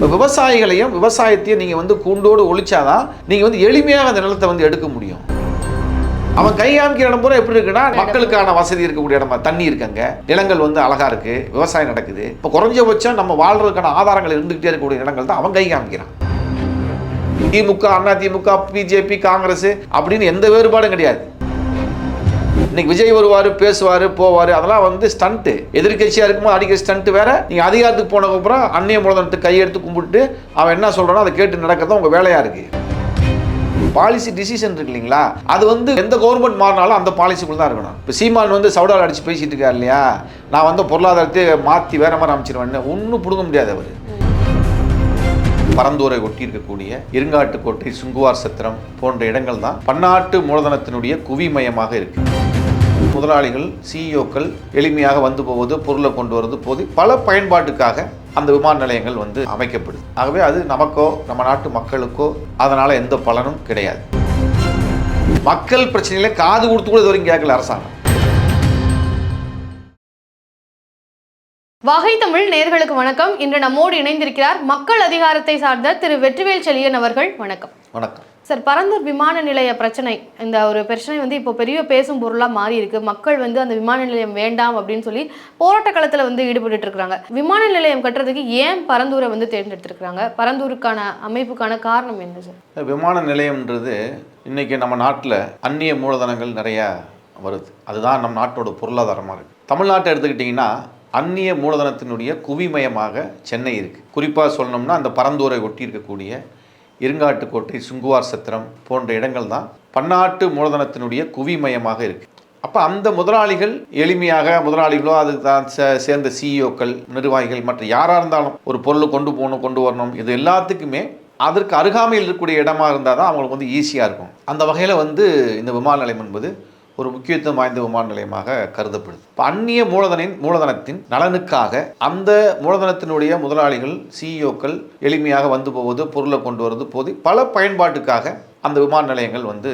இப்போ விவசாயிகளையும் விவசாயத்தையும் நீங்கள் வந்து கூண்டோடு ஒழிச்சாதான் நீங்கள் வந்து எளிமையாக அந்த நிலத்தை வந்து எடுக்க முடியும். அவன் கை காமிக்கிற இடம் பூரா எப்படி இருக்குன்னா மக்களுக்கான வசதி இருக்கக்கூடிய இடமா தண்ணி இருக்குங்க நிலங்கள் வந்து அழகா இருக்கு விவசாயம் நடக்குது. இப்போ குறைஞ்சபட்சம் நம்ம வாழ்றதுக்கான ஆதாரங்கள் இருந்துகிட்டே இருக்கக்கூடிய இடங்கள் தான் அவன் கை காமிக்கிறான். திமுக அண்ணா திமுக பிஜேபி காங்கிரஸ் அப்படின்னு எந்த வேறுபாடும் கிடையாது. இன்னைக்கு விஜய் வருவார் பேசுவார் போவார் அதெல்லாம் வந்து ஸ்டண்ட்டு எதிர்கட்சியாக இருக்குமோ அடிக்கிற ஸ்டண்ட்டு வேற. நீங்கள் அதிகாரத்துக்கு போனதுக்கப்புறம் அந்நிய மூலதனத்தை கையெடுத்து கும்பிட்டு அவன் என்ன சொல்கிறானோ அதை கேட்டு நடக்கிறது உங்கள் வேலையாக இருக்குது பாலிசி டிசிஷன் இருக்கு இல்லைங்களா? அது வந்து எந்த கவர்மெண்ட் மாறினாலும் அந்த பாலிசிக்குள்ள தான் இருக்கணும். இப்போ சீமான் வந்து சவுடால் அடிச்சு பேசிட்டு இருக்காரு இல்லையா? நான் வந்து பொருளாதாரத்தை மாற்றி வேற மாதிரி அமைச்சிருவேன் ஒன்றும் பிடுங்க முடியாது அவர். பரந்தூரை ஒட்டி இருக்கக்கூடிய இருங்காட்டுக்கோட்டை சுங்குவார் சத்திரம் போன்ற இடங்கள் தான் பன்னாட்டு மூலதனத்தினுடைய குவிமயமாக இருக்குது முதலாளிகள் சிஇஓக்கள் எளிமையாக வந்து போவது பொருளை கொண்டு வரது போது பல பயன்பாட்டுக்காக அந்த விமான நிலையங்கள் வந்து அமைக்கப்படுது ஆகவே அது நமக்கோ நம்ம நாட்டு மக்களுக்கோ அதனால எந்த பலனும் கிடையாது. மக்கள் பிரச்சனையில காது கொடுத்து கூட இது வரைக்கும் கேட்கல அரசாங்கம். வகை தமிழ் நேர்களுக்கு வணக்கம். இன்று நம்மோடு இணைந்திருக்கிறார் மக்கள் அதிகாரத்தை சார்ந்த திரு வெற்றிவேல் செழியன் அவர்கள். வணக்கம். வணக்கம். சார் பரந்தூர் விமான நிலைய பிரச்சனை. இந்த ஒரு பிரச்சனை வந்து இப்போ பெரிய பேசும் பொருளாக மாறி இருக்கு. மக்கள் வந்து அந்த விமான நிலையம் வேண்டாம் அப்படின்னு சொல்லி போராட்ட களத்தில் வந்து ஈடுபட்டு இருக்காங்க. விமான நிலையம் கட்டுறதுக்கு ஏன் பரந்தூரை வந்து தேர்ந்தெடுத்திருக்கிறாங்க? பரந்தூருக்கான அமைப்புக்கான காரணம் என்ன சார்? விமான நிலையம்ன்றது இன்னைக்கு நம்ம நாட்டில் அந்நிய மூலதனங்கள் நிறையா வருது. அதுதான் நம் நாட்டோட பொருளாதாரமாக இருக்குது தமிழ்நாட்டை எடுத்துக்கிட்டிங்கன்னா அந்நிய மூலதனத்தினுடைய குவிமயமாக சென்னை இருக்குது குறிப்பாக சொல்லணும்னா அந்த பரந்தூரை ஒட்டி இருக்கக்கூடிய இருங்காட்டுக்கோட்டை சுங்குவார் சத்திரம் போன்ற இடங்கள் தான் பன்னாட்டு மூலதனத்தினுடைய குவிமயமாக இருக்குது அப்போ அந்த முதலாளிகள் எளிமையாக முதலாளிகளோ அது தான் சே- சேர்ந்த சிஇஓக்கள் நிர்வாகிகள் மற்ற யாராக இருந்தாலும் ஒரு பொருளை கொண்டு போகணும் கொண்டு வரணும் இது எல்லாத்துக்குமே அதற்கு அருகாமையில் இருக்கக்கூடிய இடமா இருந்தால் தான் அவங்களுக்கு வந்து ஈஸியாக இருக்கும். அந்த வகையில் வந்து இந்த விமான நிலையம் என்பது ஒரு முக்கியத்துவம் வாய்ந்த விமான நிலையமாக கருதப்படுது. இப்போ அந்நிய மூலதனின் மூலதனத்தின் நலனுக்காக அந்த மூலதனத்தினுடைய முதலாளிகள் சிஇஓக்கள் எளிமையாக வந்து போவது பொருளை கொண்டு வருவது போது பல பயன்பாட்டுக்காக அந்த விமான நிலையங்கள் வந்து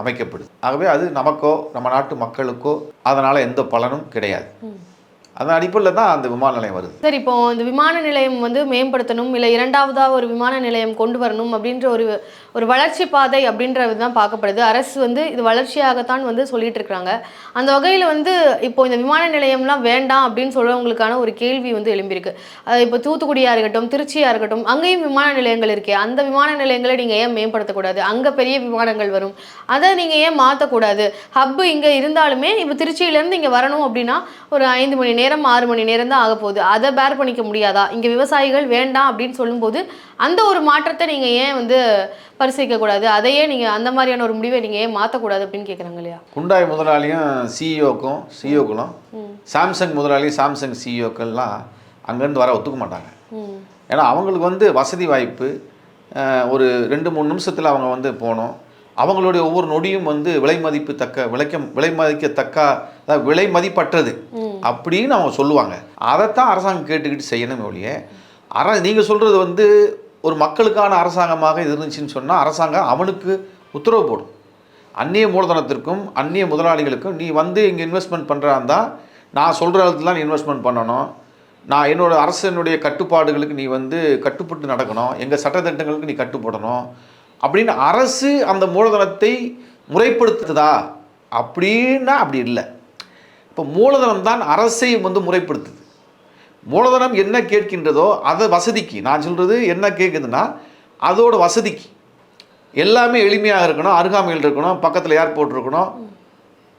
அமைக்கப்படுது. ஆகவே அது நமக்கோ நம்ம நாட்டு மக்களுக்கோ அதனால் எந்த பலனும் கிடையாது. அந்த அடிப்படையில் தான் அந்த விமான நிலையம் வருது. சார் இப்போ இந்த விமான நிலையம் வந்து மேம்படுத்தணும் இல்லை இரண்டாவதாக ஒரு விமான நிலையம் கொண்டு வரணும் அப்படின்ற ஒரு ஒரு வளர்ச்சி பாதை அப்படின்றது தான் பார்க்கப்படுது. அரசு வந்து இது வளர்ச்சியாகத்தான் வந்து சொல்லிட்டு இருக்கிறாங்க. அந்த வகையில் வந்து இப்போ இந்த விமான நிலையம்லாம் வேண்டாம் அப்படின்னு சொல்றவங்களுக்கான ஒரு கேள்வி வந்து எழும்பியிருக்கு. இப்போ தூத்துக்குடியாக இருக்கட்டும் திருச்சியாக இருக்கட்டும் அங்கேயும் விமான நிலையங்கள் இருக்கே. அந்த விமான நிலையங்களை நீங்கள் ஏன் மேம்படுத்தக்கூடாது? அங்கே பெரிய விமானங்கள் வரும். அதை நீங்கள் ஏன் மாற்றக்கூடாது ஹப்பு இங்கே இருந்தாலுமே இப்போ திருச்சியிலேருந்து இங்கே வரணும் அப்படின்னா ஒரு ஐந்து மணி நேரம் ஆறு மணி நேரம் தான் ஆக போகுது. அதை பேர் பண்ணிக்க முடியாதா? இங்கே விவசாயிகள் வேண்டாம் அப்படின்னு சொல்லும்போது அந்த ஒரு மாற்றத்தை நீங்கள் ஏன் வந்து பரிசீலிக்க கூடாது? அதையே நீங்கள் அந்த மாதிரியான ஒரு முடிவை நீங்கள் ஏன் மாற்றக்கூடாது அப்படின்னு கேட்குறாங்க இல்லையா? குண்டாய் முதலாளியும் சிஇஓக்கும் சிஇஓக்களும் சாம்சங் முதலாளி சாம்சங் சிஇஓக்கள்லாம் அங்கேருந்து வர ஒத்துக்க மாட்டாங்க. ஏன்னா அவங்களுக்கு வந்து வசதி வாய்ப்பு ஒரு ரெண்டு மூணு நிமிஷத்தில் அவங்க வந்து போகணும். அவங்களுடைய ஒவ்வொரு நொடியும் வந்து விலை மதிப்பு தக்க விளைக்க விலை மதிக்கத்தக்க அதாவது விலை மதிப்பற்றது. அப்படின்னு அவங்க சொல்லுவாங்க. அதைத்தான் அரசாங்கம் கேட்டுக்கிட்டு செய்யணும் ஒழிய அர நீங்கள் சொல்கிறது வந்து ஒரு மக்களுக்கான அரசாங்கமாக இது இருந்துச்சுன்னு சொன்னால் அரசாங்கம் அவனுக்கு உத்தரவு போடும். அந்நிய மூலதனத்திற்கும் அந்நிய முதலாளிகளுக்கும் நீ வந்து இங்கே இன்வெஸ்ட்மெண்ட் பண்ணுறாந்தா நான் சொல்கிற இடத்துல நீ இன்வெஸ்ட்மெண்ட் பண்ணணும். நான் என்னோடய அரசனுடைய கட்டுப்பாடுகளுக்கு நீ வந்து கட்டுப்பட்டு நடக்கணும். எங்கள் சட்டத்திட்டங்களுக்கு நீ கட்டுப்படணும். அப்படின்னு அரசு அந்த மூலதனத்தை முறைப்படுத்துதா? அப்படின்னா அப்படி இல்லை. இப்போ மூலதனம் தான் அரசை வந்து முறைப்படுத்துது. மூலதனம் என்ன கேட்கின்றதோ அதை வசதிக்கு நான் சொல்கிறது என்ன கேட்குதுன்னா அதோட வசதிக்கு. எல்லாமே எளிமையாக இருக்கணும் அருகாமையில் இருக்கணும் பக்கத்தில் ஏர்போர்ட் இருக்கணும்.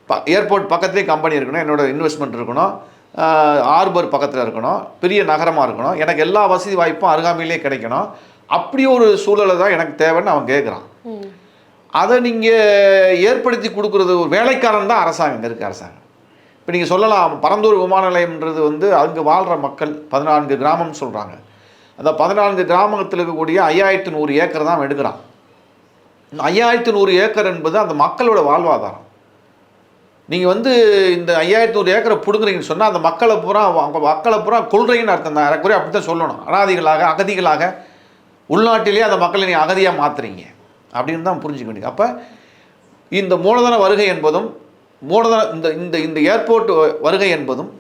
ப ஏர்போர்ட் பக்கத்துலேயே கம்பெனி இருக்கணும் என்னோட இன்வெஸ்ட்மெண்ட் இருக்கணும் ஆர்பர் பக்கத்தில் இருக்கணும் பெரிய நகரமாக இருக்கணும். எனக்கு எல்லா வசதி வாய்ப்பும் அருகாமையிலே கிடைக்கணும். அப்படி ஒரு சூழலை தான் எனக்கு தேவைன்னு அவன் கேட்குறான் அதை நீங்கள் ஏற்படுத்தி கொடுக்குறது ஒரு வேலைக்காரன் தான் அரசாங்கம் இங்கே இருக்க அரசாங்கம். இப்போ நீங்கள் சொல்லலாம் பரந்தூர் விமான நிலையம்ன்றது வந்து அங்கு வாழ்கிற மக்கள் பதினான்கு கிராமம்னு சொல்கிறாங்க அந்த பதினான்கு கிராமத்தில் இருக்கக்கூடிய ஐயாயிரத்து நூறு ஏக்கர் தான் எடுக்கிறான். இந்த ஐயாயிரத்து நூறு ஏக்கர் என்பது அந்த மக்களோட வாழ்வாதாரம். நீங்கள் வந்து இந்த ஐயாயிரத்து நூறு ஏக்கரை பிடுங்குறீங்கன்னு சொன்னால் அந்த மக்களை பூரா அவங்க மக்களை பூரா கொள்றீங்கன்னு அர்த்தம் தான். ஏறக்குறைய அப்படி தான் சொல்லணும். அனாதிகளாக அகதிகளாக உள்நாட்டிலே அந்த மக்களை நீ அகதியாக மாற்றுறீங்க அப்படின்னு தான் புரிஞ்சுக்க வேண்டியது. அப்போ இந்த மூலதன வருகை என்பதும் மூலதன இந்த இந்த இந்த ஏர்போர்ட் வருகை என்பதும்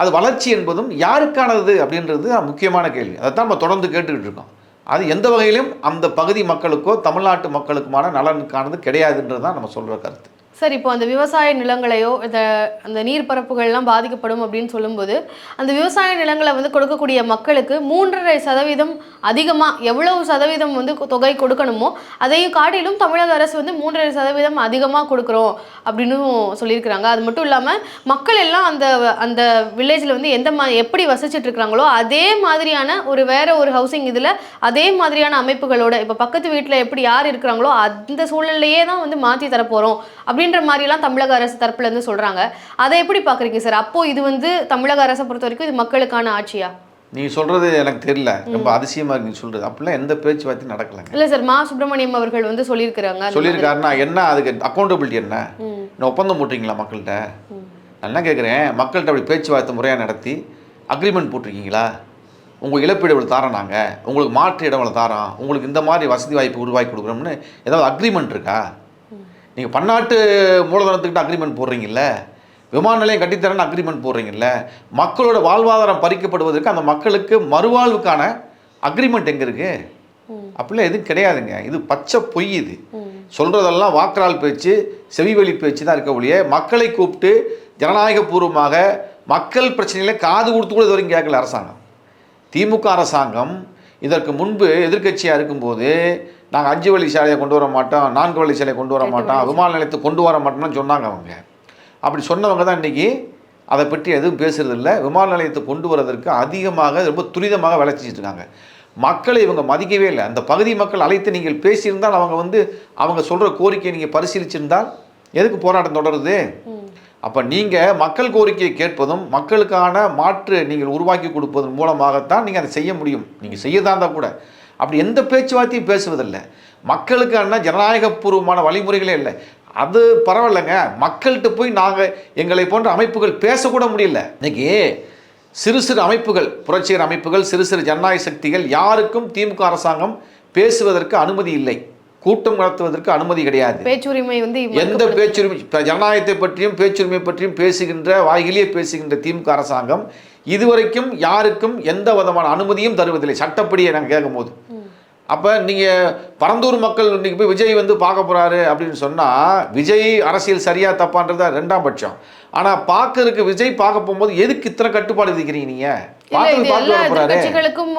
அது வளர்ச்சி என்பதும் யாருக்கானது அப்படின்றது முக்கியமான கேள்வி. அதை தான் நம்ம தொடர்ந்து கேட்டுக்கிட்டு இருக்கோம். அது எந்த வகையிலும் அந்த பகுதி மக்களுக்கோ தமிழ்நாட்டு மக்களுக்குமான நலனுக்கானது கிடையாதுன்றது தான் நம்ம சொல்கிற கருத்து. சார் இப்போ அந்த விவசாய நிலங்களையோ இந்த அந்த நீர்ப்பரப்புகள்லாம் பாதிக்கப்படும் அப்படின்னு சொல்லும்போது அந்த விவசாய நிலங்களை வந்து கொடுக்கக்கூடிய மக்களுக்கு மூன்றரை சதவீதம் அதிகமாக எவ்வளவு சதவீதம் வந்து தொகை கொடுக்கணுமோ அதையும் காட்டிலும் தமிழக அரசு வந்து மூன்றரை சதவீதம் அதிகமாக கொடுக்குறோம் அப்படின்னு சொல்லியிருக்கிறாங்க. அது மட்டும் இல்லாமல் மக்கள் எல்லாம் அந்த அந்த வில்லேஜில் வந்து எந்த மா எப்படி வசிச்சுட்டு இருக்கிறாங்களோ அதே மாதிரியான ஒரு வேற ஒரு ஹவுசிங் இதில் அதே மாதிரியான அமைப்புகளோட இப்போ பக்கத்து வீட்டில் எப்படி யார் இருக்கிறாங்களோ அந்த சூழ்நிலையே தான் வந்து மாற்றி தரப்போகிறோம் அப்படின்னு அப்படின்ற மாதிரிலாம் தமிழக அரசு தரப்புல இருந்து சொல்கிறாங்க அதை எப்படி பார்க்குறீங்க சார்? அப்போ இது வந்து தமிழக அரசை பொறுத்த வரைக்கும் இது மக்களுக்கான ஆட்சியா? நீங்கள் சொல்கிறது எனக்கு தெரியல. ரொம்ப அதிசயமாக இருக்கு நீ சொல்கிறது அப்படிலாம் எந்த பேச்சுவார்த்தையும் நடக்கலைங்க. இல்லை சார் மா சுப்பிரமணியம் அவர்கள் வந்து சொல்லியிருக்கிறாங்க. சொல்லியிருக்காருன்னா என்ன அதுக்கு அக்கௌண்டபிலிட்டி என்ன? ஒப்பந்தம் போட்டிருக்கீங்களா மக்கள்கிட்ட? நான் என்ன கேட்குறேன் மக்கள்கிட்ட அப்படி பேச்சுவார்த்தை முறையாக நடத்தி அக்ரிமெண்ட் போட்டிருக்கீங்களா? உங்கள் இழப்பீடு இவ்வளோ தாரோம் நாங்கள் உங்களுக்கு மாற்று இடம் இவ்வளோ தாரோம்? உங்களுக்கு இந்த மாதிரி வசதி வாய்ப்பு உருவாக்கி கொடுக்குறோம்னு ஏதாவது அக்ரிமெண்ட் இருக்கா? நீங்கள் பன்னாட்டு மூலதனத்துக்கிட்ட அக்ரிமெண்ட் போடுறீங்கல்ல? விமான நிலையம் கட்டித்தரேன்னு அக்ரிமெண்ட் போடுறீங்கல்ல? மக்களோட வாழ்வாதாரம் பறிக்கப்படுவதற்கு அந்த மக்களுக்கு மறுவாழ்வுக்கான அக்ரிமெண்ட் எங்கே இருக்குது அப்படிலாம் எதுவும் கிடையாதுங்க. இது பச்சை பொய் இது. சொல்கிறதெல்லாம் வாக்கரால் பேச்சு செவிவழி பேச்சு தான் இருக்க ஒழிய மக்களை கூப்பிட்டு ஜனநாயகபூர்வமாக மக்கள் பிரச்சனையில காது கொடுத்து கூட இது வரைக்கும் கேட்கல அரசாங்கம். திமுக அரசாங்கம் இதற்கு முன்பு எதிர்க்கட்சியாக இருக்கும்போது நாங்கள் அஞ்சு வழி சாலையை கொண்டு வர மாட்டோம் நான்கு வழி சாலையை கொண்டு வர மாட்டோம் விமான நிலையத்தை கொண்டு வர மாட்டோம்னு சொன்னாங்க அவங்க. அப்படி சொன்னவங்க தான் இன்றைக்கி அதை பற்றி எதுவும் பேசுறதில்ல விமான நிலையத்தை கொண்டு வரதற்கு அதிகமாக ரொம்ப துரிதமாக வேலை செஞ்சுட்டு இருக்காங்க. மக்களை இவங்க மதிக்கவே இல்லை. அந்த பகுதி மக்கள் அழைத்து நீங்கள் பேசியிருந்தால் அவங்க வந்து அவங்க சொல்கிற கோரிக்கையை நீங்கள் பரிசீலிச்சிருந்தால் எதுக்கு போராட்டம் தொடருது? அப்போ நீங்கள் மக்கள் கோரிக்கையை கேட்பதும் மக்களுக்கான மாற்று நீங்கள் உருவாக்கி கொடுப்பதன் மூலமாகத்தான் நீங்கள் அதை செய்ய முடியும். நீங்கள் செய்யதான் இருந்தால் கூட. அப்படி எந்த பேச்சுவார்த்தையும் பேசுவதில்லை. மக்களுக்கான ஜனநாயகபூர்வமான வழிமுறைகளே இல்லை. அது பரவாயில்லைங்க. மக்கள்கிட்ட போய் நாங்கள் எங்களை போன்ற அமைப்புகள் பேசக்கூட முடியல. இன்னைக்கு சிறு சிறு அமைப்புகள் புரட்சிகர அமைப்புகள் சிறு சிறு ஜனநாயக சக்திகள் யாருக்கும் திமுக அரசாங்கம் பேசுவதற்கு அனுமதி இல்லை. கூட்டம் நடத்துவதற்கு அனுமதி கிடையாது. பேச்சுரிமை வந்து எந்த பேச்சுரிமை ஜனநாயகத்தை பற்றியும் பேச்சுரிமை பற்றியும் பேசுகின்ற வாயிலேயே பேசுகின்ற திமுக அரசாங்கம் இதுவரைக்கும் யாருக்கும் எந்த விதமான அனுமதியும் தருவதில்லை. சட்டப்படியை நாங்கள் கேட்கும்போது. அப்போ நீங்கள் பரந்தூர் மக்கள் இன்னைக்கு போய் விஜய் வந்து பார்க்க போறாரு அப்படின்னு சொன்னால் விஜய் அரசியல் சரியா தப்பான்றது ரெண்டாம் பட்சம். ஆனால் பார்க்கறதுக்கு விஜய் பார்க்க போகும்போது எதுக்கு இத்தனை கட்டுப்பாடு விதிக்கிறீங்க நீங்கள்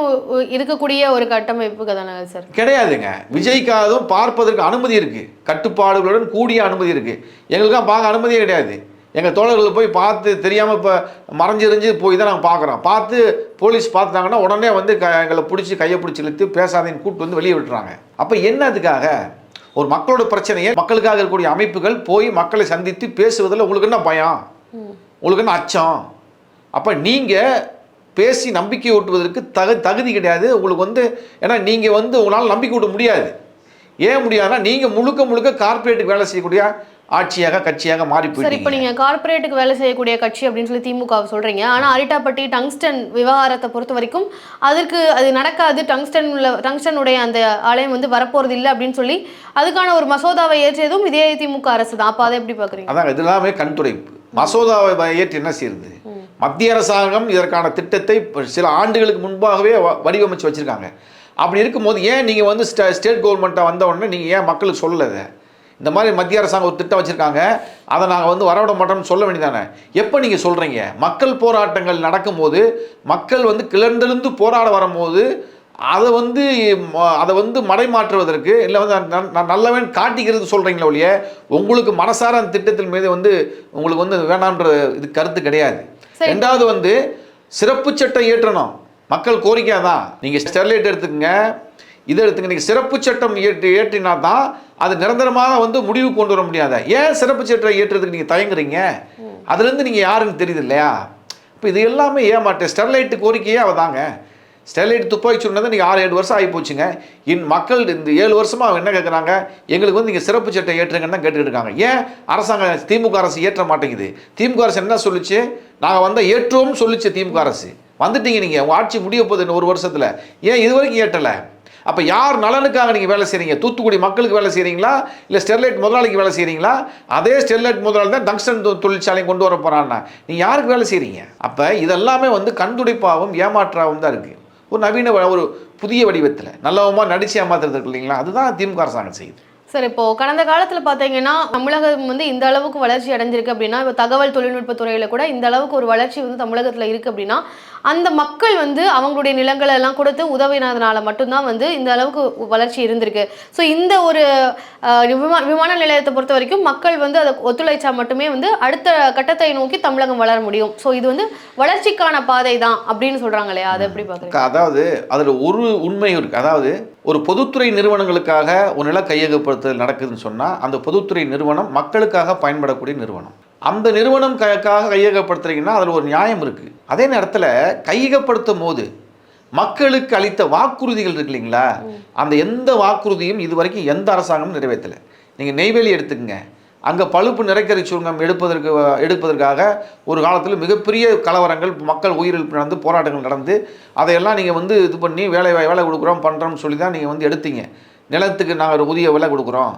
உ- உ- இருக்கக்கூடிய ஒரு கட்டமைப்பு சார். கிடையாதுங்க. விஜய்க்காகவும் பார்ப்பதற்கு அனுமதி இருக்கு. கட்டுப்பாடுகளுடன் கூடிய அனுமதி இருக்கு. எங்களுக்கெல்லாம் பார்க்க அனுமதியே கிடையாது. எங்கள் தோழர்கள் போய் பார்த்து தெரியாமல் இப்போ மறைஞ்சிரிஞ்சு போய் தான் நாங்கள் பார்க்குறோம் பார்த்து போலீஸ் பார்த்துட்டாங்கன்னா உடனே வந்து க எங்களை பிடிச்சி கையை பிடிச்சி இழுத்து பேசாதேன்னு கூப்பிட்டு வந்து வெளியே விட்டுறாங்க. அப்போ என்ன அதுக்காக? ஒரு மக்களோட பிரச்சனையை மக்களுக்காக இருக்கக்கூடிய அமைப்புகள் போய் மக்களை சந்தித்து பேசுவதில் உங்களுக்கு என்ன பயம்? உங்களுக்கு என்ன அச்சம்? அப்போ நீங்கள் பேசி நம்பிக்கை ஊட்டுவதற்கு தகு தகுதி கிடையாது. உங்களுக்கு வந்து ஏன்னா நீங்கள் வந்து உங்களால் நம்பிக்கை ஊட்ட முடியாது. ஏன் முடியாதுன்னா நீங்கள் முழுக்க முழுக்க கார்ப்பரேட்டுக்கு வேலை செய்யக்கூடிய ஆட்சியாக கட்சியாக மாறி சார் இப்போ போயிட்டீங்க நீங்க கார்ப்பரேட்டுக்கு வேலை செய்யக்கூடிய கட்சி அப்படின்னு சொல்லி திமுக வை சொல்றீங்க. ஆனா அரிட்டாப்பட்டி டங்ஸ்டன் விவகாரத்தை பொறுத்த வரைக்கும் அதற்கு அது நடக்காது. டங்ஸ்டன் உள்ள டங்ஸ்டனுடைய அந்த ஆலயம் வந்து வரப்போறது இல்லை அப்படின்னு சொல்லி அதுக்கான ஒரு மசோதாவை ஏற்றியதும் இதே திமுக அரசு தான். அப்போ அதை எப்படி பாக்குறீங்க? அதான் இது எல்லாமே கண்துடைப்பு மசோதாவை ஏற்று என்ன செய்யுது மத்திய அரசாங்கம் இதற்கான திட்டத்தை சில ஆண்டுகளுக்கு முன்பாகவே வடிவமைச்சு வச்சிருக்காங்க. அப்படி இருக்கும்போது ஏன் நீங்கள் வந்து ஸ்டே ஸ்டேட் கவர்மெண்ட்டை வந்த உடனே நீங்கள் ஏன் மக்களுக்கு சொல்லலை? இந்த மாதிரி மத்திய அரசாங்கம் ஒரு திட்டம் வச்சுருக்காங்க. அதை நாங்கள் வந்து வரவிட மாட்டோம்னு சொல்ல வேண்டியதானே எப்போ நீங்கள் சொல்கிறீங்க மக்கள் போராட்டங்கள் நடக்கும்போது மக்கள் வந்து கிளர்ந்தெழுந்து போராட வரும்போது அதை வந்து அதை வந்து மடைமாற்றுவதற்கு இல்லை வந்து நான் நல்லவன் காட்டிக்கிறது சொல்கிறீங்களே ஒழிய உங்களுக்கு மனசார அந்த திட்டத்தின் மீது வந்து உங்களுக்கு வந்து வேணான்ற இது கருத்து கிடையாது. ரெண்டாவது வந்து சிறப்பு சட்டம் இயற்றணும் மக்கள் கோரிக்கை தான் நீங்கள் ஸ்டெர்லைட் எடுத்துக்கங்க. இதை எடுத்துங்க நீங்கள் சிறப்பு சட்டம் இயற்றி இயற்றினா தான் அது நிரந்தரமாக வந்து முடிவு கொண்டு வர முடியாத. ஏன் சிறப்பு சட்டம் இயற்றுறதுக்கு நீங்கள் தயங்குறீங்க? அதுலேருந்து நீங்கள் யாருன்னு தெரியுது இல்லையா? இப்போ இது எல்லாமே ஏமாற்று. ஸ்டெர்லைட் கோரிக்கையே அவ தாங்க ஸ்டெர்லைட் துப்பாக்கி சொன்னது நீங்கள் ஆறு ஏழு வருஷம் ஆகி போச்சுங்க. இன் மக்கள் இந்த ஏழு வருஷமாக என்ன கேட்குறாங்க எங்களுக்கு வந்து நீங்கள் சிறப்பு சட்டம் ஏற்றுங்கன்னு தான் கேட்டுக்கிட்டு இருக்காங்க. ஏன் அரசாங்கம் திமுக அரசு ஏற்ற மாட்டேங்குது? திமுக அரசு என்ன சொல்லுச்சு? நாங்கள் வந்த ஏற்றுவோம்னு சொல்லுச்சு திமுக அரசு. வந்துட்டீங்க நீங்கள் உங்கள் ஆட்சி முடிய போகுது இன்னும் ஒரு வருஷத்தில். ஏன் இது வரைக்கும் ஏற்றலை அப்போ யார் நலனுக்காக நீங்கள் வேலை செய்கிறீங்க தூத்துக்குடி மக்களுக்கு வேலை செய்கிறீங்களா இல்லை ஸ்டெர்லைட் முதலாளிக்கு வேலை செய்கிறீங்களா அதே ஸ்டெர்லைட் முதலாளி தான் டங்ஸ்டன் தொழிற்சாலையும் கொண்டு வர போகிறான்னா நீங்கள் யாருக்கு வேலை செய்கிறீங்க அப்போ இதெல்லாமே வந்து கண்துடைப்பாகவும் ஏமாற்றாகவும் தான் இருக்குது ஒரு நவீன ஒரு புதிய வடிவத்தில். நல்லவமாக நடிச்சு ஏமாத்துறது இல்லைங்களா? அதுதான் திமுக அரசாங்கம் செய்யுது. சார் இப்போ கடந்த காலத்தில் பார்த்தீங்கன்னா தமிழகம் வந்து இந்த அளவுக்கு வளர்ச்சி அடைஞ்சிருக்கு அப்படின்னா இப்போ தகவல் தொழில்நுட்ப துறையில் கூட இந்த அளவுக்கு ஒரு வளர்ச்சி வந்து தமிழகத்தில் இருக்குது அப்படின்னா அந்த மக்கள் வந்து அவங்களுடைய நிலங்களை எல்லாம் கொடுத்து உதவினதுனால மட்டும்தான் வந்து இந்த அளவுக்கு வளர்ச்சி இருந்திருக்கு. ஸோ இந்த ஒரு விமான விமா- விமான நிலையத்தை பொறுத்த வரைக்கும் மக்கள் வந்து அதை ஒத்துழைச்சா மட்டுமே வந்து அடுத்த கட்டத்தை நோக்கி தமிழகம் வளர முடியும். ஸோ இது வந்து வளர்ச்சிக்கான பாதை தான் அப்படின்னு சொல்றாங்க இல்லையா? அதை எப்படி பாக்குறீங்க? அதாவது அதில் ஒரு உண்மை இருக்கு. அதாவது ஒரு பொதுத்துறை நிறுவனங்களுக்காக ஒரு நில கையகப்படுத்துதல் நடக்குதுன்னு சொன்னால் அந்த பொதுத்துறை நிறுவனம் மக்களுக்காக பயன்படக்கூடிய நிறுவனம். அந்த நிறுவனம் கைக்காக கையகப்படுத்துறீங்கன்னா அதில் ஒரு நியாயம் இருக்குது அதே நேரத்தில் கையகப்படுத்தும் போது மக்களுக்கு அளித்த வாக்குறுதிகள் இருக்கு இல்லைங்களா? அந்த எந்த வாக்குறுதியும் இது வரைக்கும் எந்த அரசாங்கமும் நிறைவேற்றலை. நீங்கள் நெய்வேலி எடுத்துக்கங்க. அங்கே பழுப்பு நிறக்கரி சுருங்கம் எடுப்பதற்கு எடுப்பதற்காக ஒரு காலத்தில் மிகப்பெரிய கலவரங்கள் மக்கள் உயிரிழப்பு நடந்து போராட்டங்கள் நடந்து அதையெல்லாம் நீங்கள் வந்து இது பண்ணி வேலை வேலை கொடுக்குறோம் பண்ணுறோம்னு சொல்லி தான் நீங்கள் வந்து எடுத்தீங்க. நிலத்துக்கு நாங்கள் ஊதிய விலை கொடுக்குறோம்.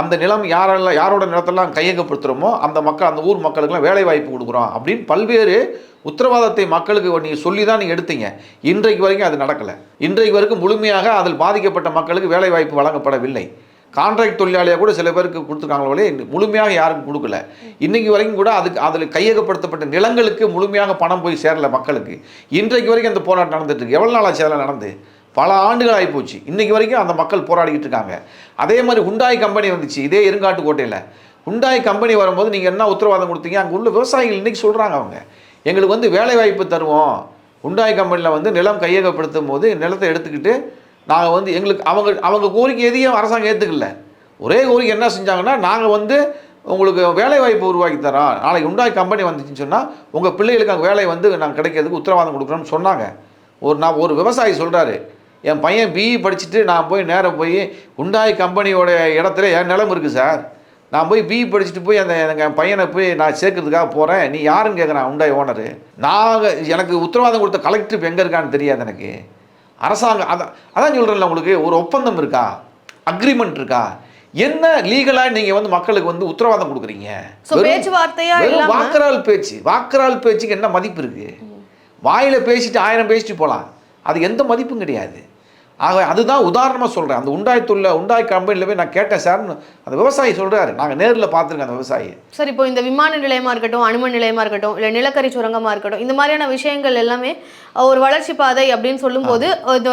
அந்த நிலம் யாரெல்லாம் யாரோட நிலத்தெல்லாம் கையகப்படுத்துகிறோமோ அந்த மக்கள் அந்த ஊர் மக்களுக்கெல்லாம் வேலை வாய்ப்பு கொடுக்குறோம் அப்படின்னு பல்வேறு உத்தரவாதத்தை மக்களுக்கு நீங்கள் சொல்லி தான் நீங்கள் எடுத்தீங்க. இன்றைக்கு வரைக்கும் அது நடக்கலை. இன்றைக்கு வரைக்கும் முழுமையாக அதில் பாதிக்கப்பட்ட மக்களுக்கு வேலை வாய்ப்பு வழங்கப்படவில்லை. கான்ட்ராக்ட் தொழிலாளியாக கூட சில பேருக்கு கொடுத்துருக்காங்களே முழுமையாக யாருக்கும் கொடுக்கல. இன்னைக்கு வரைக்கும் கூட அதுக்கு அதில் கையகப்படுத்தப்பட்ட நிலங்களுக்கு முழுமையாக பணம் போய் சேரல மக்களுக்கு. இன்றைக்கு வரைக்கும் அந்த போராட்டம் நடந்துட்டு இருக்கு. எவ்வளோ நாளாக அதெல்லாம் நடந்து? பல ஆண்டுகள் ஆகிப்போச்சு இன்றைக்கி வரைக்கும் அந்த மக்கள் போராடிக்கிட்டு இருக்காங்க. அதே மாதிரி ஹுண்டாய் கம்பெனி வந்துச்சு. இதே இருங்காட்டுக்கோட்டையில் ஹுண்டாய் கம்பெனி வரும்போது நீங்கள் என்ன உத்தரவாதம் கொடுத்தீங்க? அங்கே உள்ள விவசாயிகள் இன்றைக்கி சொல்கிறாங்க அவங்க. எங்களுக்கு வந்து வேலைவாய்ப்பு தருவோம். ஹுண்டாய் கம்பெனியில் வந்து நிலம் கையகப்படுத்தும் போது நிலத்தை எடுத்துக்கிட்டு நாங்கள் வந்து எங்களுக்கு அவங்க அவங்க கோரிக்கை எதையும் அரசாங்கம் ஏற்றுக்கல ஒரே கோரிக்கை என்ன செஞ்சாங்கன்னா நாங்கள் வந்து உங்களுக்கு வேலைவாய்ப்பு உருவாக்கி தரோம். நாளைக்கு உண்டாய் கம்பெனி வந்துச்சுன்னு சொன்னால் உங்கள் பிள்ளைகளுக்கு அங்கே வேலை வந்து நாங்கள் கிடைக்கிறதுக்கு உத்தரவாதம் கொடுக்குறோம்னு சொன்னாங்க. ஒரு நான் ஒரு விவசாயி சொல்கிறாரு என் பையன் பிஇ படிச்சுட்டு நான் போய் நேராக போய் உண்டாய் கம்பெனியோட இடத்துல என் நிலம் இருக்குது சார் நான் போய் பிஇ படிச்சுட்டு போய் அந்த எனக்கு என் பையனை போய் நான் சேர்க்கறதுக்காக போகிறேன் நீ யாருன்னு கேட்குறான் உண்டாய் ஓனரு நான் எனக்கு உத்தரவாதம் கொடுத்த கலெக்டர் இப்போ எங்கே இருக்கான்னு தெரியாது எனக்கு. அரசாங்கம் அதான் அதான் சொல்கிறேன்ல உங்களுக்கு ஒரு ஒப்பந்தம் இருக்கா? அக்ரிமெண்ட் இருக்கா? என்ன லீகலாக நீங்கள் வந்து மக்களுக்கு வந்து உத்தரவாதம் கொடுக்குறீங்க? வாக்கரால் பேச்சு வாக்கரால் பேச்சுக்கு என்ன மதிப்பு இருக்கு? வாயில பேசிட்டு ஆயிரம் பேசிட்டு போகலாம் அது எந்த மதிப்பும் கிடையாது. ஆக அதுதான் உதாரணமாக சொல்கிறேன் அந்த உண்டாயத்துள்ள உண்டாய் கம்பெனியில் போய் நான் கேட்டேன் சார்னு அந்த விவசாயி சொல்கிறாரு நாங்கள் நேரில் பார்த்துருக்கோம் அந்த விவசாயி. சார் இப்போ இந்த விமான நிலையமா இருக்கட்டும் அணுமின் நிலையமா இருக்கட்டும் இல்லை நிலக்கரி சுரங்கமா இருக்கட்டும் இந்த மாதிரியான விஷயங்கள் எல்லாமே ஒரு வளர்ச்சி பாதை அப்படின்னு சொல்லும்போது இது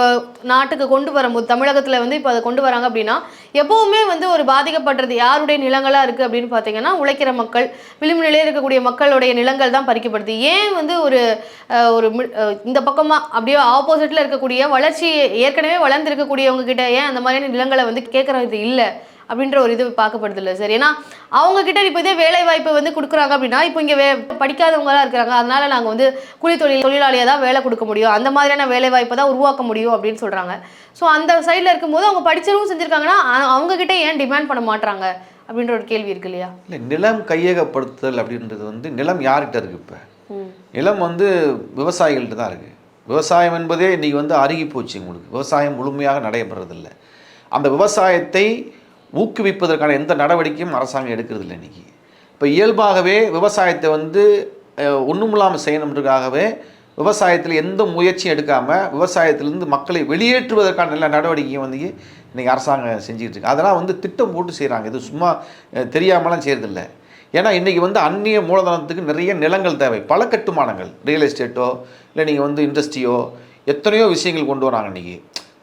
நாட்டுக்கு கொண்டு வரும்போது தமிழகத்துல வந்து இப்போ அதை கொண்டு வராங்க அப்படின்னா எப்பவுமே வந்து ஒரு பாதிக்கப்படுறது யாருடைய நிலங்களாக இருக்குது அப்படின்னு பார்த்தீங்கன்னா உழைக்கிற மக்கள் விளிம்பு நிலையில் இருக்கக்கூடிய மக்களுடைய நிலங்கள் தான் பறிக்கப்படுது. ஏன் வந்து ஒரு ஒரு இந்த பக்கமாக அப்படியே ஆப்போசிட்டில் இருக்கக்கூடிய வளர்ச்சி ஏற்கனவே வளர்ந்துருக்கக்கூடியவங்க கிட்ட ஏன் அந்த மாதிரியான நிலங்களை வந்து கேட்குறது இல்லை? அப்படின்ற ஒரு இது பார்க்கப்படுது இல்லை சார் ஏன்னா அவங்க கிட்ட இப்போ இதே வேலை வாய்ப்பு வந்து கொடுக்குறாங்க அப்படின்னா இப்போ இங்கே வே படிக்காதவங்களாம் இருக்கிறாங்க. அதனால நாங்கள் வந்து கூலி தொழில் தொழிலாளியாக தான் வேலை கொடுக்க முடியும். அந்த மாதிரியான வேலை வாய்ப்பை தான் உருவாக்க முடியும் அப்படின்னு சொல்கிறாங்க ஸோ அந்த சைடில் இருக்கும்போது அவங்க படிச்சதும் செஞ்சுருக்காங்கன்னா அ- அவங்க கிட்ட ஏன் டிமாண்ட் பண்ண மாட்றாங்க? அப்படின்ற ஒரு கேள்வி இருக்கு இல்லையா? இல்லை நிலம் கையகப்படுத்துதல் அப்படின்றது வந்து நிலம் யார்கிட்ட இருக்குது இப்போ? நிலம் வந்து விவசாயிகள்கிட்ட தான் இருக்குது விவசாயம் என்பதே இன்றைக்கி வந்து அருகி போச்சு உங்களுக்கு. விவசாயம் முழுமையாக நடைபெறதில்லை அந்த விவசாயத்தை ஊக்குவிப்பதற்கான எந்த நடவடிக்கையும் அரசாங்கம் எடுக்கிறது இல்லை இன்றைக்கி இப்போ இயல்பாகவே விவசாயத்தை வந்து ஒன்றும் இல்லாமல் செய்யணுன்றதுக்காகவே விவசாயத்தில் எந்த முயற்சியும் எடுக்காமல் விவசாயத்திலேருந்து மக்களை வெளியேற்றுவதற்கான நல்ல நடவடிக்கையும் வந்து இன்றைக்கி அரசாங்கம் செஞ்சுக்கிட்டு இருக்கு. அதெல்லாம் வந்து திட்டம் போட்டு செய்கிறாங்க இது சும்மா தெரியாமலாம் செய்கிறதில்ல ஏன்னா இன்றைக்கி வந்து அந்நிய மூலதனத்துக்கு நிறைய நிலங்கள் தேவை. பல கட்டுமானங்கள். ரியல் எஸ்டேட்டோ இல்லை நீங்கள் வந்து இண்டஸ்ட்ரியோ எத்தனையோ விஷயங்கள் கொண்டு வராங்க இன்றைக்கி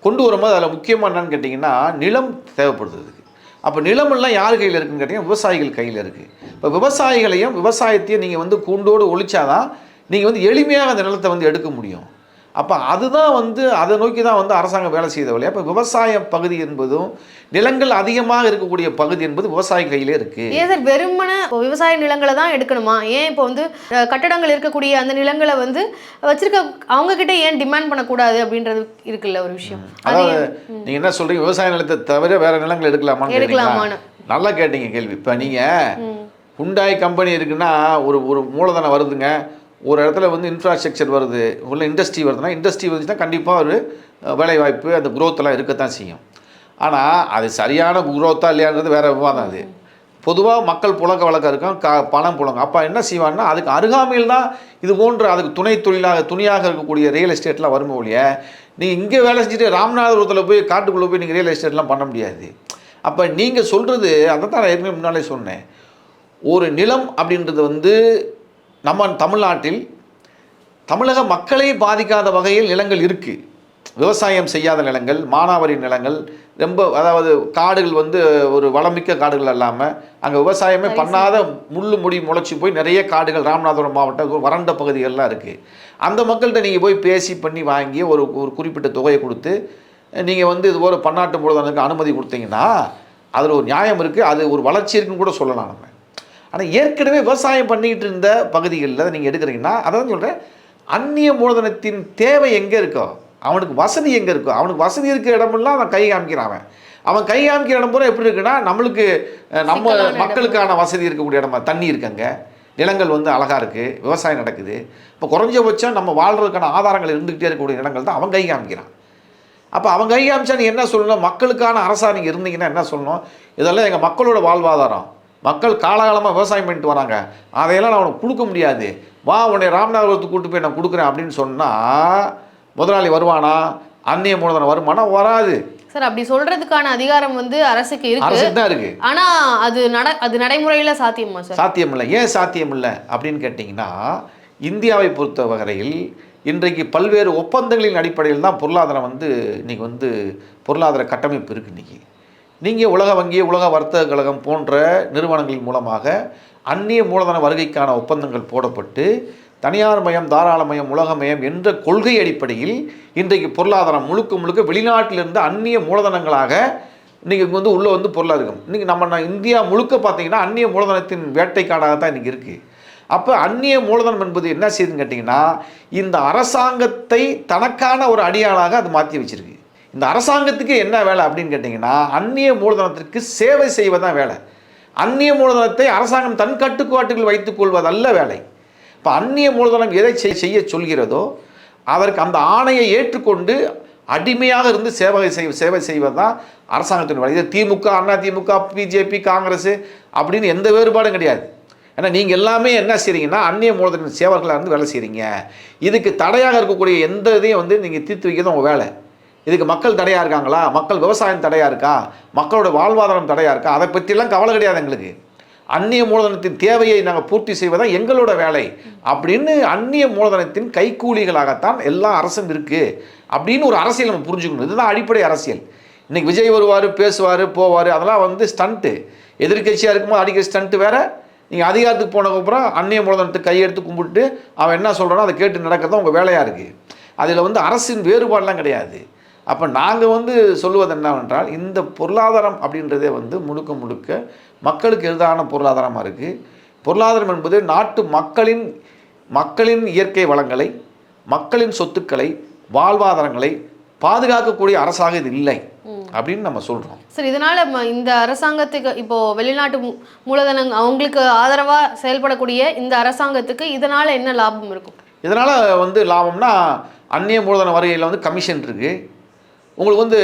கொண்டு வரும்போது அதில் முக்கியமாக என்னன்னு கேட்டிங்கன்னா நிலம் தேவைப்படுது அப்போ நிலமெல்லாம் யார் கையில் இருக்குன்னு கேட்டிங்கன்னா விவசாயிகள் கையில் இருக்குது இப்போ விவசாயிகளையும் விவசாயத்தையும் நீங்கள் வந்து கூண்டோடு ஒழிச்சாதான் நீங்கள் வந்து எளிமையாக அந்த நிலத்தை வந்து எடுக்க முடியும். அப்போ அதுதான் வந்து அதை நோக்கி தான் வந்து அரசாங்கம் வேலை செய்த வழியா அப்போ விவசாய பகுதி என்பதும் நிலங்கள் அதிகமாக இருக்கக்கூடிய பகுதி என்பது விவசாய கையிலே இருக்குது ஏன் சார் வெறுமனே விவசாய நிலங்களை தான் எடுக்கணுமா? ஏன் இப்போ வந்து கட்டடங்கள் இருக்கக்கூடிய அந்த நிலங்களை வந்து வச்சிருக்க அவங்க கிட்ட ஏன் டிமாண்ட் பண்ணக்கூடாது அப்படின்றது இருக்குல்ல ஒரு விஷயம்? அது அதாவது நீங்கள் என்ன சொல்கிறீங்க விவசாய நிலத்தை தவிர வேற நிலங்கள் எடுக்கலாமான்னு கேட்டீங்களா? எடுக்கலாமான்னு. நல்லா கேட்டீங்க கேள்வி. இப்போ நீங்கள் ம். ஹுண்டாய் கம்பெனி இருக்குன்னா ஒரு ஒரு மூலதனம் வருதுங்க. ஒரு இடத்துல வந்து இன்ஃப்ராஸ்ட்ரக்சர் வருது உள்ள இண்டஸ்ட்ரி வருதுன்னா இண்டஸ்ட்ரி வந்துச்சுன்னா கண்டிப்பாக ஒரு வேலைவாய்ப்பு அந்த குரோத்தெல்லாம் இருக்கத்தான் செய்யும். ஆனால் அது சரியான குரோத்தா இல்லையான்றது வேறு விவாதம் அது. பொதுவாக மக்கள் புழக்க வழக்கம் இருக்கும் கா பணம் புழங்க அப்போ என்ன செய்வான்னா அதுக்கு அருகாமையில் தான் இது போன்ற அதுக்கு துணை தொழிலாக துணியாக இருக்கக்கூடிய ரியல் எஸ்டேட்லாம் வருமே ஒழிய நீங்கள் இங்கே வேலை செஞ்சுட்டு ராமநாதபுரத்தில் போய் காட்டுக்குள்ளே போய் நீங்கள் ரியல் எஸ்டேட்லாம் பண்ண முடியாது. அப்போ நீங்கள் சொல்கிறது அதை தான் நான் ஏற்கனவே முன்னாலே சொன்னேன். ஒரு நிலம் அப்படின்றது வந்து நம்ம தமிழ்நாட்டில் தமிழக மக்களை பாதிக்காத வகையில் நிலங்கள் இருக்குது விவசாயம் செய்யாத நிலங்கள் மானாவாரி நிலங்கள் ரொம்ப அதாவது காடுகள் வந்து ஒரு வளமிக்க காடுகள் இல்லாமல் அங்கே விவசாயமே பண்ணாத முள்ளு முடி முளைச்சி போய் நிறைய காடுகள் ராமநாதபுரம் மாவட்டம் வறண்ட பகுதிகள்லாம் இருக்குது அந்த மக்கள்கிட்ட நீங்கள் போய் பேசி பண்ணி வாங்கி ஒரு ஒரு குறிப்பிட்ட தொகையை கொடுத்து நீங்கள் வந்து இது ஒரு பன்னாட்டு மூலதனத்துக்கு அனுமதி கொடுத்தீங்கன்னா அதில் ஒரு நியாயம் இருக்குது அது ஒரு வளர்ச்சி இருக்குன்னு கூட சொல்லலாம் நம்ம. ஆனால் ஏற்கனவே விவசாயம் பண்ணிக்கிட்டு இருந்த பகுதிகளில் நீங்கள் எடுக்கிறீங்கன்னா அதான் சொல்கிறேன் அந்நிய மூலதனத்தின் தேவை எங்கே இருக்கோ அவனுக்கு வசதி எங்கே இருக்கோ அவனுக்கு வசதி இருக்கிற இடமெல்லாம் அவன் கை காமிக்கிறான் அவன். அவன் கை காமிக்கிற இடம் பூரா எப்படி இருக்குன்னா நம்மளுக்கு நம்ம. மக்களுக்கான வசதி இருக்கக்கூடிய இடமா? தண்ணி இருக்குங்க நிலங்கள் வந்து அழகாக இருக்குது விவசாயம் நடக்குது. இப்போ குறைஞ்சபட்சம் நம்ம வாழ்றதுக்கான ஆதாரங்கள் இருந்துக்கிட்டே இருக்கக்கூடிய இடங்கள் தான் அவன் கை காமிக்கிறான். அப்போ அவங்க கை காமிச்சா நீ என்ன சொல்லணும்? மக்களுக்கான அரசா நீங்கள் இருந்தீங்கன்னா என்ன சொல்லணும்? இதெல்லாம் எங்கள் மக்களோட வாழ்வாதாரம். மக்கள் காலகாலமாக விவசாயம் பண்ணிட்டு வராங்க. அதையெல்லாம் நான் உனக்கு கொடுக்க முடியாது. வா உன்னை ராமநாதபுரத்துக்கு கூட்டு போய் நான் கொடுக்குறேன் அப்படின்னு சொன்னால் முதலாளி வருவானா? அந்நிய மூலதனம் வருமானா வராது. சார் அப்படி சொல்றதுக்கான அதிகாரம் வந்து அரசுக்கு இருக்கு. அரசுக்கு தான் இருக்குது ஆனா அது நட அது நடைமுறையில சாத்தியமா சார்? சாத்தியமில்லை. ஏன் சாத்தியமில்லை அப்படின்னு கேட்டிங்கன்னா இந்தியாவை பொறுத்த வகையில் இன்றைக்கு பல்வேறு ஒப்பந்தங்களின் அடிப்படையில் தான் பொருளாதாரம் வந்து இன்னைக்கு வந்து பொருளாதார கட்டமைப்பு இருக்குது இன்றைக்கி நீங்கள் உலக வங்கி உலக வர்த்தக கழகம் போன்ற நிறுவனங்களின் மூலமாக அந்நிய மூலதன வருகைக்கான ஒப்பந்தங்கள் போடப்பட்டு தனியார் மயம் தாராளமயம் உலகமயம் என்ற கொள்கை அடிப்படையில் இன்றைக்கு பொருளாதாரம் முழுக்க முழுக்க வெளிநாட்டிலிருந்து அந்நிய மூலதனங்களாக இன்றைக்கி இங்கே வந்து உள்ளே வந்து பொருளாதாரம் இன்றைக்கி நம்ம நான் இந்தியா முழுக்க பார்த்தீங்கன்னா அந்நிய மூலதனத்தின் வேட்டைக்காடாக தான் இன்றைக்கி இருக்குது அப்போ அந்நிய மூலதனம் என்பது என்ன செய்யுதுன்னு கேட்டிங்கன்னா இந்த அரசாங்கத்தை தனக்கான ஒரு அடியாளாக அது மாற்றி வச்சிருக்கு. இந்த அரசாங்கத்துக்கு என்ன வேலை அப்படின்னு கேட்டிங்கன்னா அந்நிய மூலதனத்திற்கு சேவை செய்வதான் வேலை. அந்நிய மூலதனத்தை அரசாங்கம் தன் கட்டுப்பாட்டுக்குள் வைத்துக் கொள்வதல்ல வேலை. இப்போ அந்நிய மூலதனம் எதை செய்- செய்ய சொல்கிறதோ அதற்கு அந்த ஆணையை ஏற்றுக்கொண்டு அடிமையாக இருந்து சேவை செய் சேவை செய்வது தான் அரசாங்கத்தின் வேலை. இது திமுக அண்ணா திமுக பிஜேபி காங்கிரஸ் அப்படின்னு எந்த வேறுபாடும் கிடையாது. ஏன்னா நீங்கள் எல்லாமே என்ன செய்கிறீங்கன்னா அந்நிய மூலதன சேவர்களாக இருந்து வேலை செய்கிறீங்க இதுக்கு தடையாக இருக்கக்கூடிய எந்த இதையும் வந்து நீங்கள் தீர்த்து வைக்கிறது உங்கள் வேலை. இதுக்கு மக்கள் தடையாக இருக்காங்களா? மக்கள் விவசாயம் தடையாக இருக்கா? மக்களோட வாழ்வாதாரம் தடையாக இருக்கா? அதை பற்றிலாம் கவலை கிடையாது எங்களுக்கு. அந்நிய மூலதனத்தின் தேவையை நாங்கள் பூர்த்தி செய்வதுதான் எங்களோட வேலை. அப்படின்னு அந்நிய மூலதனத்தின் கைக்கூலிகளாகத்தான் எல்லா அரசும் இருக்குது அப்படின்னு ஒரு அரசியல் நம்ம புரிஞ்சுக்கணும். இதுதான் அடிப்படை அரசியல். இன்றைக்கி விஜய் வருவார் பேசுவார் போவார் அதெல்லாம் வந்து ஸ்டண்ட்டு. எதிர்க்கட்சியாக இருக்கும்போது அடிக்கிற ஸ்டண்ட்டு வேறு. நீங்கள் அதிகாரத்துக்கு போனதுக்கப்புறம் அந்நிய மூலதனத்தை கையெடுத்து கும்பிட்டு அவன் என்ன சொல்கிறானோ அதை கேட்டு நடக்கிறது உங்கள் வேலையாக இருக்குது அதில் வந்து அரசின் வேறுபாடெலாம் கிடையாது. அப்போ நாங்கள் வந்து சொல்லுவது என்னவென்றால் இந்த பொருளாதாரம் அப்படின்றதே வந்து முழுக்க முழுக்க மக்களுக்கு எதிரான பொருளாதாரமாக இருக்குது பொருளாதாரம் என்பது நாட்டு மக்களின் மக்களின் இயற்கை வளங்களை மக்களின் சொத்துக்களை வாழ்வாதாரங்களை பாதுகாக்கக்கூடிய அரசாக இது இல்லை அப்படின்னு நம்ம சொல்கிறோம் சார் இதனால இந்த அரசாங்கத்துக்கு இப்போ வெளிநாட்டு மூ- மூலதனம் அவங்களுக்கு ஆதரவா செயல்படக்கூடிய இந்த அரசாங்கத்துக்கு இதனால என்ன லாபம் இருக்கும்? இதனால் வந்து லாபம்னா அந்நிய மூலதன வருகையில் வந்து கமிஷன் இருக்குது உங்களுக்கு வந்து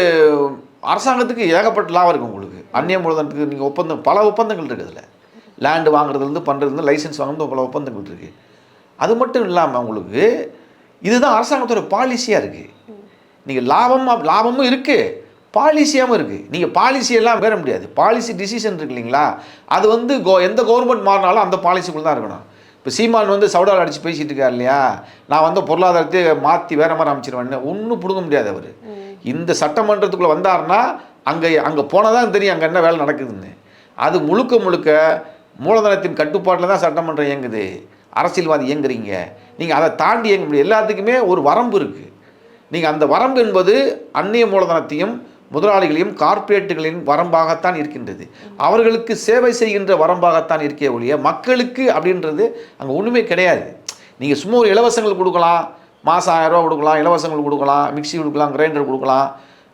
அரசாங்கத்துக்கு ஏகப்பட்ட லாபம் இருக்குது உங்களுக்கு. அந்நிய மூலதனத்துக்கு நீங்கள் ஒப்பந்தம் பல ஒப்பந்தங்கள் இருக்குது அதில். லேண்டு வாங்குறதுலேருந்து பண்ணுறதுலேருந்து லைசன்ஸ் வாங்குறது பல ஒப்பந்தங்கள் இருக்குது அது மட்டும் இல்லாமல் உங்களுக்கு இதுதான் அரசாங்கத்தோட பாலிசியாக இருக்குது நீங்கள் லாபம் லாபமும் இருக்குது பாலிசியாகவும் இருக்குது நீங்கள் பாலிசியெல்லாம் வேற முடியாது. பாலிசி டிசிஷன் இருக்கு இல்லைங்களா? அது வந்து கோ எந்த கவர்மெண்ட் மாறினாலும் அந்த பாலிசிக்குள்ள தான் இருக்கணும். இப்போ சீமான் வந்து சவுடாவில் அடித்து பேசிட்டு இருக்கார் இல்லையா? நான் வந்து பொருளாதாரத்தை மாற்றி வேற மாதிரி அமைச்சிருவேன்னு ஒன்றும் பிடுங்க முடியாது அவர். இந்த சட்டமன்றத்துக்குள்ளே வந்தாருன்னா அங்கே அங்கே போனால் தான் தெரியும் அங்கே என்ன வேலை நடக்குதுன்னு. அது முழுக்க முழுக்க மூலதனத்தின் கட்டுப்பாட்டில் தான் சட்டமன்றம் இயங்குது. அரசியல்வாதி இயங்குறீங்க. நீங்கள் அதை தாண்டி இயங்க முடியாது. எல்லாத்துக்குமே ஒரு வரம்பு இருக்குது நீங்கள் அந்த வரம்பு என்பது அந்நிய மூலதனத்தையும் முதலாளிகளையும் கார்ப்பரேட்டுகளின் வரம்பாகத்தான் இருக்கின்றது. அவர்களுக்கு சேவை செய்கின்ற வரம்பாகத்தான் இருக்கே ஒழிய மக்களுக்கு அப்படின்றது அங்கே ஒன்றுமே கிடையாது. நீங்கள் சும்மா ஒரு இலவசங்கள் கொடுக்கலாம் மாதம் ஆயிரம் ரூபா கொடுக்கலாம் இலவசங்கள் கொடுக்கலாம் மிக்ஸி கொடுக்கலாம் கிரைண்டர் கொடுக்கலாம்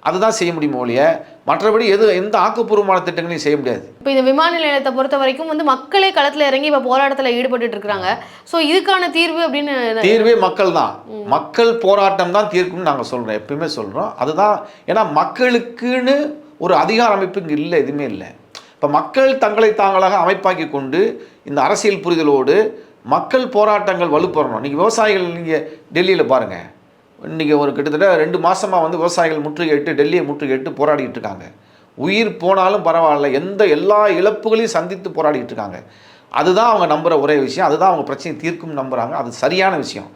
அதுதான் செய்ய முடியுமோ ஒழிய மற்றபடி எது எந்த ஆக்கப்பூர்வமான திட்டங்களையும் செய்ய முடியாது. இப்போ இந்த விமான நிலையத்தை பொறுத்த வரைக்கும் வந்து மக்களே களத்துல இறங்கி இப்போ போராட்டத்தில் ஈடுபட்டுட்டு இருக்காங்க. ஸோ இதுக்கான தீர்வு அப்படின்னு தீர்வே மக்கள் தான். மக்கள் போராட்டம் தான் தீர்க்கும்னு நாங்கள் சொல்கிறோம் எப்பயுமே சொல்கிறோம் அதுதான் ஏன்னா மக்களுக்குன்னு ஒரு அதிகார அமைப்பு இங்கே இல்லை எதுவுமே இல்லை. இப்போ மக்கள் தங்களை தாங்களாக அமைப்பாக்கி கொண்டு இந்த அரசியல் புரிதலோடு மக்கள் போராட்டங்கள் வலுப்பெறணும். நீங்கள் விவசாயிகள் நீங்கள் டெல்லியில் பாருங்கள் இன்றைக்கி ஒரு கிட்டத்தட்ட ரெண்டு மாதமாக வந்து விவசாயிகள் முற்றுகையிட்டு டெல்லியை முற்றுகையிட்டு போராடிட்டு இருக்காங்க. உயிர் போனாலும் பரவாயில்ல எந்த எல்லா இழப்புகளையும் சந்தித்து போராடிட்டு இருக்காங்க. அதுதான் அவங்க நம்புகிற ஒரே விஷயம். அதுதான் அவங்க பிரச்சனையை தீர்க்கும் நம்புகிறாங்க அது சரியான விஷயம்.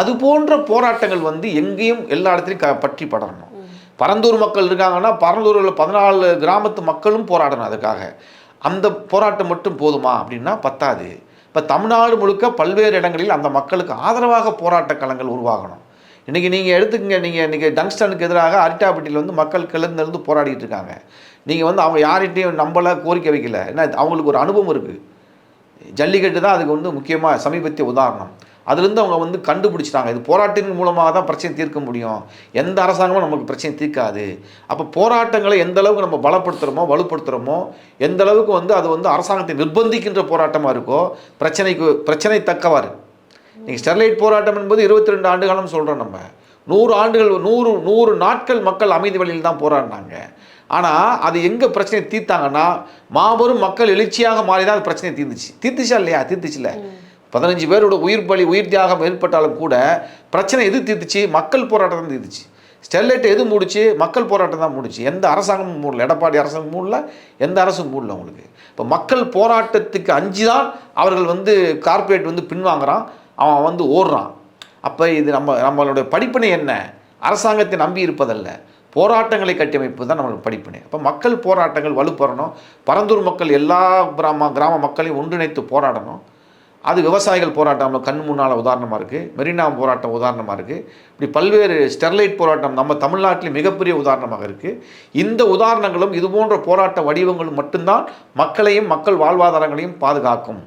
அது போன்ற போராட்டங்கள் வந்து எங்கேயும் எல்லா இடத்துலையும் க பற்றி படரணும். பரந்தூர் மக்கள் இருக்காங்கன்னா பரந்தூரில் பதினாலு கிராமத்து மக்களும் போராடணும் அதுக்காக. அந்த போராட்டம் மட்டும் போதுமா அப்படின்னா பத்தாது. இப்போ தமிழ்நாடு முழுக்க பல்வேறு இடங்களில் அந்த மக்களுக்கு ஆதரவாக போராட்ட களங்கள் உருவாகணும். இன்றைக்கி நீங்கள் எடுத்துக்கங்க நீங்கள் இன்றைக்கி டங்ஸ்டனுக்கு எதிராக அரிட்டாப்பட்டியில் வந்து மக்கள் கிளர்ந்தெழுந்து போராடிட்டு இருக்காங்க. நீங்கள் வந்து அவங்க யார்கிட்டையும் நம்மளாக கோரிக்கை வைக்கல. ஏன்னா அவங்களுக்கு ஒரு அனுபவம் இருக்குது ஜல்லிக்கட்டு தான் அதுக்கு வந்து முக்கியமாக சமீபத்திய உதாரணம். அதுலேருந்து அவங்க வந்து கண்டுபிடிச்சிட்டாங்க. இது போராட்டத்தின் மூலமாக தான் பிரச்சனை தீர்க்க முடியும். எந்த அரசாங்கமும் நமக்கு பிரச்சனை தீர்க்காது. அப்போ போராட்டங்களை எந்த அளவுக்கு நம்ம பலப்படுத்துகிறோமோ வலுப்படுத்துகிறோமோ எந்த அளவுக்கு வந்து அது வந்து அரசாங்கத்தை நிர்பந்திக்கின்ற போராட்டமாக இருக்கோ பிரச்சனைக்கு பிரச்சனை தக்கவாறு. நீங்கள் ஸ்டெர்லைட் போராட்டம் என்பது இருபத்தி ரெண்டு ஆண்டு காலம் சொல்கிறோம் நம்ம. நூறு ஆண்டுகள் நூறு நூறு நாட்கள் மக்கள் அமைதி வழியில் தான் போராடினாங்க. ஆனால் அது எங்கே பிரச்சனையை தீர்த்தாங்கன்னா மாபெரும் மக்கள் எழுச்சியாக மாறி தான் அது பிரச்சனையை தீர்ந்துச்சு. தீர்த்துச்சா இல்லையா? தீர்த்துச்சுல பதினஞ்சு பேரோட உயிர் பலி உயிர் தியாகம் ஏற்பட்டாலும் கூட பிரச்சனை எது தீர்த்துச்சு? மக்கள் போராட்டம் தான் தீர்த்துச்சு. ஸ்டெர்லைட் எது மூடிச்சு? மக்கள் போராட்டம் தான் மூடிச்சு. எந்த அரசாங்கமும் மூடல. எடப்பாடி அரசாங்கம் மூடல. எந்த அரசும் மூடல உங்களுக்கு இப்போ மக்கள் போராட்டத்துக்கு அஞ்சு தான் அவர்கள் வந்து கார்ப்பரேட் வந்து பின்வாங்குறான். அவன் வந்து ஓடுறான். அப்போ இது நம்ம நம்மளுடைய படிப்பினை என்ன? அரசாங்கத்தை நம்பி இருப்பதல்ல. போராட்டங்களை கட்டமைப்பு தான் நம்மளுக்கு படிப்பினை. அப்போ மக்கள் போராட்டங்கள் வலுப்பெறணும். பரந்தூர் மக்கள் எல்லா கிராம கிராம மக்களையும் ஒன்றிணைத்து போராடணும். அது விவசாயிகள் போராட்டம். நம்ம கண் முன்னால் உதாரணமாக இருக்குது மெரினா போராட்டம் உதாரணமாக இருக்குது இப்படி பல்வேறு ஸ்டெர்லைட் போராட்டம் நம்ம தமிழ்நாட்டில் மிகப்பெரிய உதாரணமாக இருக்குது இந்த உதாரணங்களும் இது போன்ற போராட்ட வடிவங்களும் மட்டும்தான் மக்களையும் மக்கள் வாழ்வாதாரங்களையும் பாதுகாக்கும்.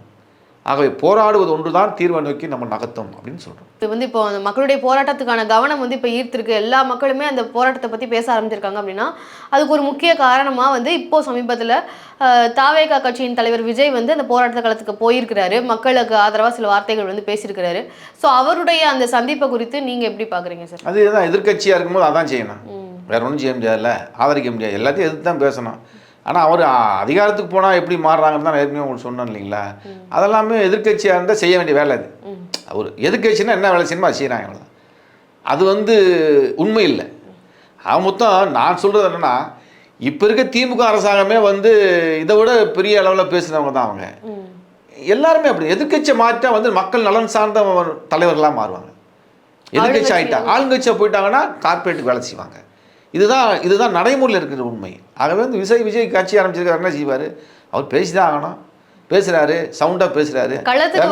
ஆகவே போராடுவது ஒன்றுதான் தீர்வை நோக்கி நம்ம நகர்த்தும் அப்படின்னு சொல்கிறோம் இது வந்து இப்போ அந்த மக்களுடைய போராட்டத்துக்கான கவனம் வந்து இப்போ ஈர்த்திருக்கு. எல்லா மக்களுமே அந்த போராட்டத்தை பற்றி பேச ஆரம்பிச்சிருக்காங்க அப்படின்னா அதுக்கு ஒரு முக்கிய காரணமாக வந்து இப்போ சமீபத்தில் தாவேகா கட்சியின் தலைவர் விஜய் வந்து அந்த போராட்ட களத்துக்கு போயிருக்கிறாரு. மக்களுக்கு ஆதரவாக சில வார்த்தைகள் வந்து பேசியிருக்கிறாரு. ஸோ அவருடைய அந்த சந்திப்பை குறித்து நீங்கள் எப்படி பார்க்குறீங்க சார்? அதுதான் எதிர்க்கட்சியாக இருக்கும்போது அதான் செய்யணும். வேற ஒன்றும் செய்ய முடியாதுல்ல. ஆதரிக்க முடியாது. எல்லாத்தையும் எதிர்த்து தான் பேசணும். ஆனால் அவர் அதிகாரத்துக்கு போனால் எப்படி மாறுறாங்கன்னு தான் நான் ஏற்கனவே உங்களுக்கு சொன்னேன் இல்லைங்களா? அதெல்லாமே எதிர்க்கட்சியாக இருந்தால் செய்ய வேண்டிய வேலை அது. அவர் எதிர்க்கட்சின்னா என்ன வேலை செய்யணுமோ அது செய்கிறாங்க. அது வந்து உண்மை இல்லை. அவன் மொத்தம் நான் சொல்கிறது என்னென்னா இப்போ இருக்க திமுக அரசாங்கமே வந்து இதை விட பெரிய அளவில் பேசுனவங்க தான் அவங்க. எல்லாருமே அப்படி. எதிர்க்கட்சியை மாற்றா வந்து மக்கள் நலன் சார்ந்த தலைவர்களாக மாறுவாங்க. எதிர்க்கட்சி ஆகிட்டா ஆளுங்கட்சியாக போயிட்டாங்கன்னா கார்ப்பரேட்டுக்கு வேலை செய்வாங்க. இதுதான் இதுதான் நடைமுறையில் இருக்கிற உண்மை. ஆகவே வந்து விஜய் விஜய் கட்சி ஆரம்பிச்சிருக்காரு என்ன செய்வார். அவர் பேசிதான் ஆகணும். பேசுகிறாரு சவுண்டாக பேசுகிறாரு களத்துக்கு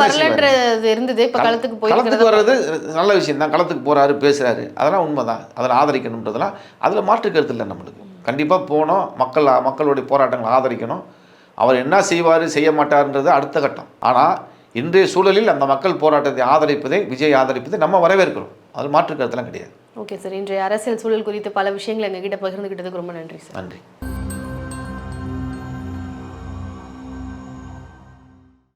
வர்றது நல்ல விஷயம் தான் களத்துக்கு போகிறாரு பேசுகிறாரு அதெல்லாம் உண்மை தான் அதில் ஆதரிக்கணுன்றதெல்லாம் அதில் மாற்று கருத்து இல்லை நம்மளுக்கு. கண்டிப்பாக போனோம் மக்கள் மக்களுடைய போராட்டங்களை ஆதரிக்கணும். அவர் என்ன செய்வார் செய்ய மாட்டார்ன்றது அடுத்த கட்டம். ஆனால் இன்றைய சூழலில் அந்த மக்கள் போராட்டத்தை ஆதரிப்பதை விஜய் ஆதரிப்பதை நம்ம வரவேற்கிறோம். அது மாற்று கருத்துலாம் கிடையாது. ஓகே சார் இன்றைய அரசியல் சூழல் குறித்து பல விஷயங்கள் எங்ககிட்ட பகிர்ந்துக்கிட்டதுக்கு ரொம்ப நன்றி சார் நன்றி.